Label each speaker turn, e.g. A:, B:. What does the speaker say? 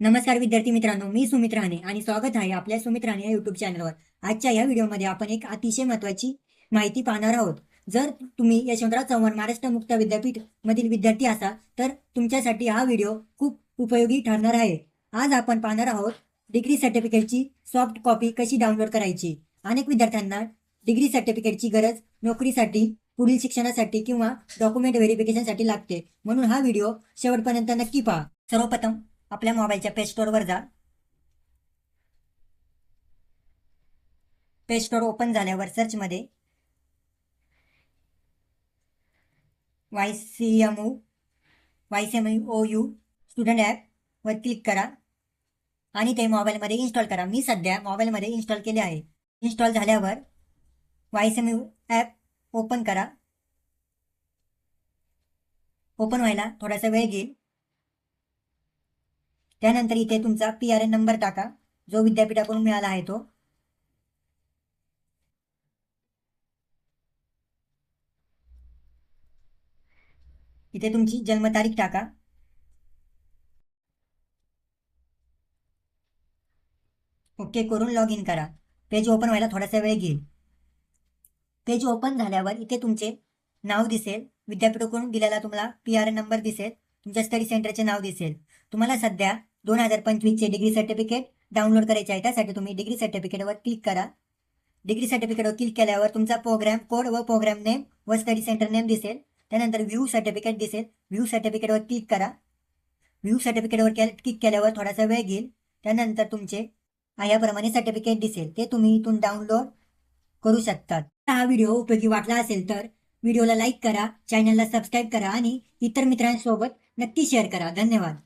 A: नमस्कार विद्यार्थी मित्रांनो मी सुमित राणे आणि स्वागत आहे आपल्या सुमित राणे या युट्यूब चॅनलवर आजच्या या व्हिडिओमध्ये आपण एक अतिशय महत्वाची माहिती पाहणार आहोत. जर तुम्ही यशवंतराव चव्हाण महाराष्ट्र मुक्त विद्यापीठ मधील विद्यार्थी असाल तर तुमच्यासाठी हा व्हिडिओ खूप उपयोगी ठरणार आहे. आज आपण पाहणार आहोत डिग्री सर्टिफिकेटची सॉफ्ट कॉपी कशी डाउनलोड करायची? अनेक विद्यार्थ्यांना डिग्री सर्टिफिकेटची गरज नोकरीसाठी पुढील शिक्षणासाठी किंवा डॉक्युमेंट व्हेरिफिकेशनसाठी लागते. म्हणून हा व्हिडिओ शेवटपर्यंत नक्की पहा. सर्वप्रथम आपल्या मोबाईलच्या प्ले स्टोअरवर जा. प्ले स्टोअर ओपन झाल्यावर सर्चमध्ये Y C M O Y C M O U student ॲपवर क्लिक करा आणि ते मोबाईलमध्ये इन्स्टॉल करा. मी सध्या मोबाईलमध्ये इन्स्टॉल केले आहे. इन्स्टॉल झाल्यावर Y C M U app open करा. ओपन व्हायला थोडासा वेळ घेईल. त्यानंतर इथे तुमचा पी आर एन नंबर टाका जो विद्यापीठाकडून मिळाला आहे तो. इथे तुमची जन्मतारीख टाका. ओके करून लॉग इन करा. पेज ओपन व्हायला थोडासा वेळ घेईल. पेज ओपन झाल्यावर इथे तुमचे नाव दिसेल. विद्यापीठाकडून दिलेला तुम्हाला पी आर एन नंबर दिसेल. तुमच्या स्टडी सेंटरचे नाव दिसेल. तुम्हाला सध्या दोन हजार पंचवीसचे डिग्री सर्टिफिकेट डाउनलोड करायचे आहे. त्यासाठी तुम्ही डिग्री सर्टिफिकेटवर क्लिक करा. डिग्री सर्टिफिकेटवर क्लिक केल्यावर तुमचा प्रोग्राम कोड व प्रोग्राम नेम व स्टडी सेंटर नेम दिसेल. त्यानंतर व्ह्यू सर्टिफिकेट दिसेल. व्ह्यू सर्टिफिकेटवर क्लिक करा. व्ह्यू सर्टिफिकेटवर क्लिक केल्यावर थोडासा वेळ घेईल. त्यानंतर तुमचे याप्रमाणे सर्टिफिकेट दिसेल. ते तुम्ही इथून डाउनलोड करू शकतात. हा व्हिडिओ उपयोगी वाटला असेल तर व्हिडिओला लाईक करा चॅनलला सबस्क्राईब करा आणि इतर मित्रांसोबत नक्की शेअर करा. धन्यवाद.